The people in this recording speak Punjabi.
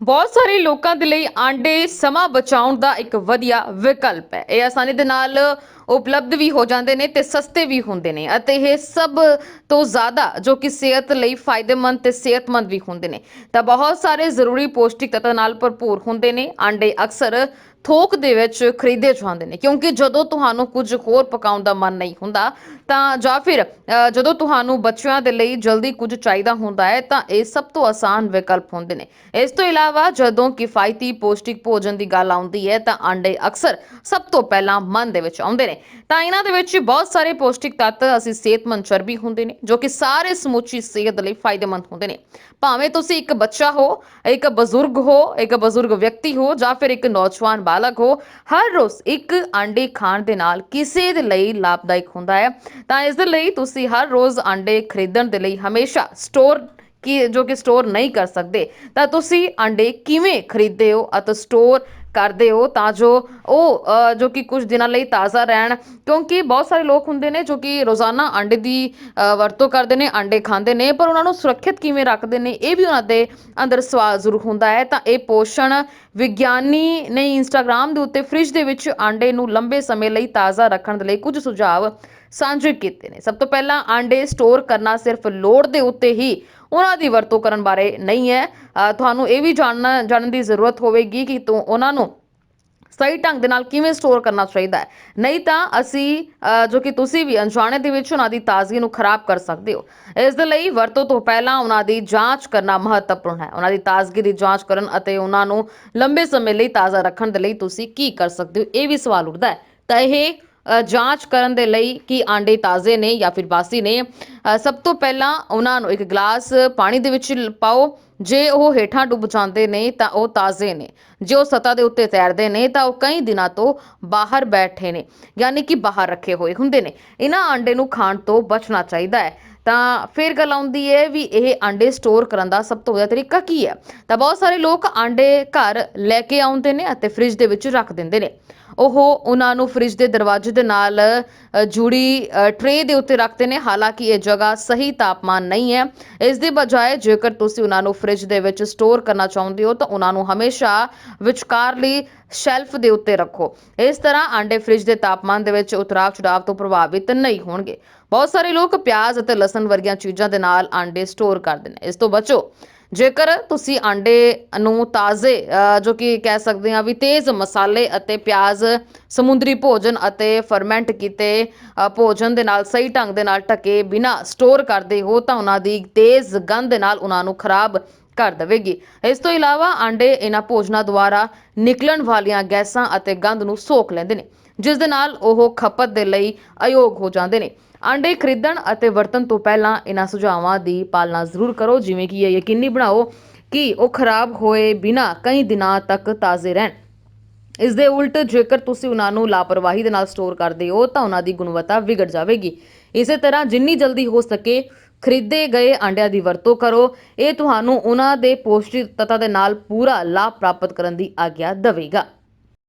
ਬਹੁਤ ਸਾਰੇ ਲੋਕਾਂ ਦੇ ਲਈ ਆਂਡੇ ਸਮਾਂ ਬਚਾਉਣ ਦਾ ਇੱਕ ਵਧੀਆ ਵਿਕਲਪ ਹੈ। ਇਹ ਆਸਾਨੀ ਦੇ ਨਾਲ ਉਪਲਬਧ ਵੀ ਹੋ ਜਾਂਦੇ ਨੇ ਤੇ ਸਸਤੇ ਵੀ ਹੁੰਦੇ ਨੇ ਅਤੇ ਇਹ ਸਭ ਤੋਂ ਜ਼ਿਆਦਾ ਜੋ ਕਿ ਸਿਹਤ ਲਈ ਫਾਇਦੇਮੰਦ ਤੇ ਸਿਹਤਮੰਦ ਵੀ ਹੁੰਦੇ ਨੇ। ਤਾਂ ਬਹੁਤ ਸਾਰੇ ਜ਼ਰੂਰੀ ਪੌਸ਼ਟਿਕ ਤੱਤਾਂ ਨਾਲ ਭਰਪੂਰ ਹੁੰਦੇ ਨੇ। ਆਂਡੇ ਅਕਸਰ ਥੋਕ ਦੇ ਵਿੱਚ ਖਰੀਦੇ ਜਾਂਦੇ ਨੇ। ਕਿਉਂਕਿ ਜਦੋਂ ਤੁਹਾਨੂੰ ਕੁਝ ਹੋਰ ਪਕਾਉਣ ਦਾ ਮਨ ਨਹੀਂ ਹੁੰਦਾ, ਤਾਂ ਜਾਂ ਫਿਰ ਜਦੋਂ ਤੁਹਾਨੂੰ ਬੱਚਿਆਂ ਦੇ ਲਈ ਜਲਦੀ ਕੁਝ ਚਾਹੀਦਾ ਹੁੰਦਾ ਹੈ, ਤਾਂ ਇਹ ਸਭ ਤੋਂ ਆਸਾਨ ਵਿਕਲਪ ਹੁੰਦੇ ਨੇ। ਇਸ ਤੋਂ ਇਲਾਵਾ ਜਦੋਂ ਕਿਫਾਇਤੀ ਪੌਸ਼ਟਿਕ ਭੋਜਨ ਦੀ ਗੱਲ ਆਉਂਦੀ ਹੈ, ਤਾਂ ਆਂਡੇ ਅਕਸਰ ਸਭ ਤੋਂ ਪਹਿਲਾਂ ਮਨ ਦੇ ਵਿੱਚ ਆਉਂਦੇ ਨੇ। ਤਾਂ ਇਹਨਾਂ ਦੇ ਵਿੱਚ ਬਹੁਤ ਸਾਰੇ ਪੌਸ਼ਟਿਕ ਤੱਤ ਅਸੀਂ ਸਿਹਤਮੰਦ ਚਰਬੀ ਹੁੰਦੇ ਨੇ, ਜੋ ਕਿ ਸਾਰੇ ਸਮੁੱਚੀ ਸਿਹਤ ਲਈ ਫਾਇਦੇਮੰਦ ਹੁੰਦੇ ਨੇ। ਭਾਵੇਂ ਤੁਸੀਂ ਇੱਕ ਬੱਚਾ ਹੋ, ਇੱਕ ਬਜ਼ੁਰਗ ਹੋ, ਇੱਕ ਬਜ਼ੁਰਗ ਵਿਅਕਤੀ ਹੋ ਜਾਂ ਫਿਰ ਇੱਕ ਨੌਜਵਾਨ ਬਾਲਗ ਹੋ, ਹਰ ਰੋਜ਼ ਇੱਕ ਆਂਡੇ ਖਾਣ ਦੇ ਨਾਲ ਕਿਸੇ ਦੇ ਲਈ ਲਾਭਦਾਇਕ ਹੁੰਦਾ ਹੈ। ਤਾਂ ਇਸ ਦੇ ਲਈ ਤੁਸੀਂ ਹਰ ਰੋਜ਼ ਆਂਡੇ ਖਰੀਦਣ ਦੇ ਲਈ ਹਮੇਸ਼ਾ ਸਟੋਰ ਕਿ, ਜੋ ਕਿ ਸਟੋਰ ਨਹੀਂ ਕਰ ਸਕਦੇ, ਤਾਂ ਤੁਸੀਂ ਆਂਡੇ ਕਿਵੇਂ ਖਰੀਦਦੇ ਹੋ ਅਤੇ ਸਟੋਰ ਕਰਦੇ ਹੋ ਤਾਂ ਜੋ ਉਹ ਜੋ ਕਿ ਕੁਝ ਦਿਨਾਂ ਲਈ ਤਾਜ਼ਾ ਰਹਿਣ। ਕਿਉਂਕਿ ਬਹੁਤ ਸਾਰੇ ਲੋਕ ਹੁੰਦੇ ਨੇ ਜੋ ਕਿ ਰੋਜ਼ਾਨਾ ਆਂਡੇ ਦੀ ਵਰਤੋਂ ਕਰਦੇ ਨੇ ਆਂਡੇ ਖਾਂਦੇ ਨੇ, ਪਰ ਉਹਨਾਂ ਨੂੰ ਸੁਰੱਖਿਅਤ ਕਿਵੇਂ ਰੱਖਦੇ ਨੇ ਇਹ ਵੀ ਉਹਨਾਂ ਦੇ ਅੰਦਰ ਸਵਾਲ ਜ਼ਰੂਰ ਹੁੰਦਾ ਹੈ। ਤਾਂ ਇਹ ਪੋਸ਼ਣ ਵਿਗਿਆਨੀ ਨੇ ਇੰਸਟਾਗ੍ਰam ਦੇ ਉੱਤੇ ਫ੍ਰਿਜ ਦੇ ਵਿੱਚ ਆਂਡੇ ਨੂੰ ਲੰਬੇ ਸਮੇਂ ਲਈ ਤਾਜ਼ਾ ਰੱਖਣ ਦੇ ਲਈ ਕੁਝ ਸੁਝਾਅ ਸਾਂਝੇ ਕੀਤੇ ਨੇ। ਸਭ ਤੋਂ ਪਹਿਲਾਂ ਆਂਡੇ ਸਟੋਰ ਕਰਨਾ ਸਿਰਫ ਲੋੜ ਦੇ ਉੱਤੇ ਹੀ ਉਹਨਾਂ ਦੀ ਵਰਤੋਂ ਕਰਨ ਬਾਰੇ ਨਹੀਂ ਹੈ। ਤੁਹਾਨੂੰ ਇਹ ਵੀ ਜਾਣਨਾ, ਜਾਣਨ ਦੀ ਜ਼ਰੂਰਤ ਹੋਵੇਗੀ ਕਿ ਤੂੰ ਉਹਨਾਂ ਨੂੰ ਸਹੀ ਢੰਗ ਦੇ ਨਾਲ ਕਿਵੇਂ ਸਟੋਰ ਕਰਨਾ ਚਾਹੀਦਾ ਹੈ। ਨਹੀਂ ਤਾਂ ਅਸੀਂ ਜੋ ਕਿ ਤੁਸੀਂ ਵੀ ਅਣਜਾਣੇ ਦੇ ਵਿੱਚ ਉਹਨਾਂ ਦੀ ਤਾਜ਼ਗੀ ਨੂੰ ਖਰਾਬ ਕਰ ਸਕਦੇ ਹੋ। ਇਸ ਦੇ ਲਈ ਵਰਤੋਂ ਤੋਂ ਪਹਿਲਾਂ ਉਹਨਾਂ ਦੀ ਜਾਂਚ ਕਰਨਾ ਮਹੱਤਵਪੂਰਨ ਹੈ। ਉਹਨਾਂ ਦੀ ਤਾਜ਼ਗੀ ਦੀ ਜਾਂਚ ਕਰਨ ਅਤੇ ਉਹਨਾਂ ਨੂੰ ਲੰਬੇ ਸਮੇਂ ਲਈ ਤਾਜ਼ਾ ਰੱਖਣ ਦੇ ਲਈ ਤੁਸੀਂ ਕੀ ਕਰ ਸਕਦੇ ਹੋ, ਇਹ ਵੀ ਸਵਾਲ ਉੱਠਦਾ ਹੈ। ਤਾਂ ਇਹ ਜਾਂਚ ਕਰਨ ਦੇ ਲਈ ਕਿ ਆਂਡੇ ਤਾਜ਼ੇ ਨੇ ਜਾਂ ਫਿਰ ਬਾਸੀ ਨੇ। ਸਭ ਤੋਂ ਪਹਿਲਾਂ ਉਹਨਾਂ ਨੂੰ ਇੱਕ ਗਲਾਸ ਪਾਣੀ ਦੇ ਵਿੱਚ ਪਾਓ। ਜੇ ਉਹ ਹੇਠਾਂ ਡੁੱਬ ਜਾਂਦੇ ਨੇ ਤਾਂ ਉਹ ਤਾਜ਼ੇ ਨੇ। ਜੇ ਉਹ ਸਤ੍ਹਾ ਦੇ ਉੱਤੇ ਤੈਰਦੇ ਨੇ ਤਾਂ ਉਹ ਕਈ ਦਿਨਾਂ ਤੋਂ ਬਾਹਰ ਬੈਠੇ ਨੇ, ਯਾਨੀ ਕਿ ਬਾਹਰ ਰੱਖੇ ਹੋਏ ਹੁੰਦੇ ਨੇ। ਇਹਨਾਂ ਆਂਡੇ ਨੂੰ ਖਾਣ ਤੋਂ ਬਚਣਾ ਚਾਹੀਦਾ ਹੈ। ਤਾਂ ਫਿਰ ਗੱਲ ਆਉਂਦੀ ਹੈ ਵੀ ਇਹ ਆਂਡੇ ਸਟੋਰ ਕਰਨ ਦਾ ਸਭ ਤੋਂ ਵਧੀਆ ਤਰੀਕਾ ਕੀ ਹੈ? ਤਾਂ ਬਹੁਤ ਸਾਰੇ ਲੋਕ ਆਂਡੇ ਘਰ ਲੈ ਕੇ ਆਉਂਦੇ ਨੇ ਅਤੇ ਫ੍ਰਿਜ ਦੇ ਵਿੱਚ ਰੱਖ ਦਿੰਦੇ ਨੇ। ਉਹ ਉਹਨਾਂ ਨੂੰ ਫ੍ਰਿਜ ਦੇ ਦਰਵਾਜ਼ੇ ਦੇ ਨਾਲ ਜੁੜੀ ਟਰੇ ਦੇ ਉੱਤੇ ਰੱਖਦੇ ਨੇ। ਹਾਲਾਂਕਿ ਇਹ ਜਗ੍ਹਾ ਸਹੀ ਤਾਪਮਾਨ ਨਹੀਂ ਹੈ। ਇਸ ਦੇ ਬਜਾਏ ਜੇਕਰ ਤੁਸੀਂ ਉਹਨਾਂ ਨੂੰ ਫ੍ਰਿਜ ਦੇ ਵਿੱਚ ਸਟੋਰ ਕਰਨਾ ਚਾਹੁੰਦੇ ਹੋ, ਤਾਂ ਉਹਨਾਂ ਨੂੰ ਹਮੇਸ਼ਾ ਵਿਚਕਾਰਲੀ ਸ਼ੈਲਫ ਦੇ ਉੱਤੇ ਰੱਖੋ। ਇਸ ਤਰ੍ਹਾਂ ਆਂਡੇ ਫ੍ਰਿਜ ਦੇ ਤਾਪਮਾਨ ਦੇ ਵਿੱਚ ਉਤਰਾਅ ਚੜਾਵ ਤੋਂ ਪ੍ਰਭਾਵਿਤ ਨਹੀਂ ਹੋਣਗੇ। ਬਹੁਤ ਸਾਰੇ ਲੋਕ ਪਿਆਜ਼ ਅਤੇ ਲਸਣ ਵਰਗੀਆਂ ਚੀਜ਼ਾਂ ਦੇ ਨਾਲ ਆਂਡੇ ਸਟੋਰ ਕਰਦੇ ਨੇ। ਇਸ ਤੋਂ ਬਚੋ। ਜੇਕਰ ਤੁਸੀਂ ਆਂਡੇ ਨੂੰ ਤਾਜ਼ੇ ਜੋ ਕਿ ਕਹਿ ਸਕਦੇ ਹਾਂ ਵੀ ਤੇਜ਼ ਮਸਾਲੇ ਅਤੇ ਪਿਆਜ਼, ਸਮੁੰਦਰੀ ਭੋਜਨ ਅਤੇ ਫਰਮੈਂਟ ਕੀਤੇ ਭੋਜਨ ਦੇ ਨਾਲ, ਸਹੀ ਢੰਗ ਦੇ ਨਾਲ ਢਕੇ ਬਿਨਾ ਸਟੋਰ ਕਰਦੇ ਹੋ ਤਾਂ ਉਹਨਾਂ ਦੀ ਤੇਜ਼ ਗੰਧ ਨਾਲ ਉਹਨਾਂ ਨੂੰ ਖਰਾਬ ਕਰ ਦੇਵੇਗੀ। ਇਸ ਤੋਂ ਇਲਾਵਾ ਆਂਡੇ ਇਹਨਾਂ ਭੋਜਨਾਂ ਦੁਆਰਾ ਨਿਕਲਣ ਵਾਲੀਆਂ ਗੈਸਾਂ ਅਤੇ ਗੰਧ ਨੂੰ ਸੋਖ ਲੈਂਦੇ ਨੇ, ਜਿਸ ਦੇ ਨਾਲ ਉਹ ਖਪਤ ਦੇ ਲਈ ਅਯੋਗ ਹੋ ਜਾਂਦੇ ਨੇ। ਆਂਡੇ ਖਰੀਦਣ ਅਤੇ ਵਰਤਣ ਤੋਂ ਪਹਿਲਾਂ ਇਹਨਾਂ ਸੁਝਾਵਾਂ ਦੀ ਪਾਲਣਾ ਜ਼ਰੂਰ ਕਰੋ। ਜਿਵੇਂ ਕਿ ਇਹ ਯਕੀਨੀ ਬਣਾਓ ਕਿ ਉਹ ਖਰਾਬ ਹੋਏ ਬਿਨਾ ਕਈ ਦਿਨਾਂ ਤੱਕ ਤਾਜ਼ੇ ਰਹਿਣ। ਇਸ ਦੇ ਉਲਟ ਜੇਕਰ ਤੁਸੀਂ ਉਹਨਾਂ ਨੂੰ ਲਾਪਰਵਾਹੀ ਦੇ ਨਾਲ ਸਟੋਰ ਕਰਦੇ ਹੋ ਤਾਂ ਉਹਨਾਂ ਦੀ ਗੁਣਵੱਤਾ ਵਿਗੜ ਜਾਵੇਗੀ। ਇਸੇ ਤਰ੍ਹਾਂ ਜਿੰਨੀ ਜਲਦੀ ਹੋ ਸਕੇ ਖਰੀਦੇ ਗਏ ਆਂਡਿਆਂ ਦੀ ਵਰਤੋਂ ਕਰੋ। ਇਹ ਤੁਹਾਨੂੰ ਉਹਨਾਂ ਦੇ ਪੌਸ਼ਟਿਕ ਤੱਤਾਂ ਦੇ ਨਾਲ ਪੂਰਾ ਲਾਭ ਪ੍ਰਾਪਤ ਕਰਨ ਦੀ ਆਗਿਆ ਦੇਵੇਗਾ।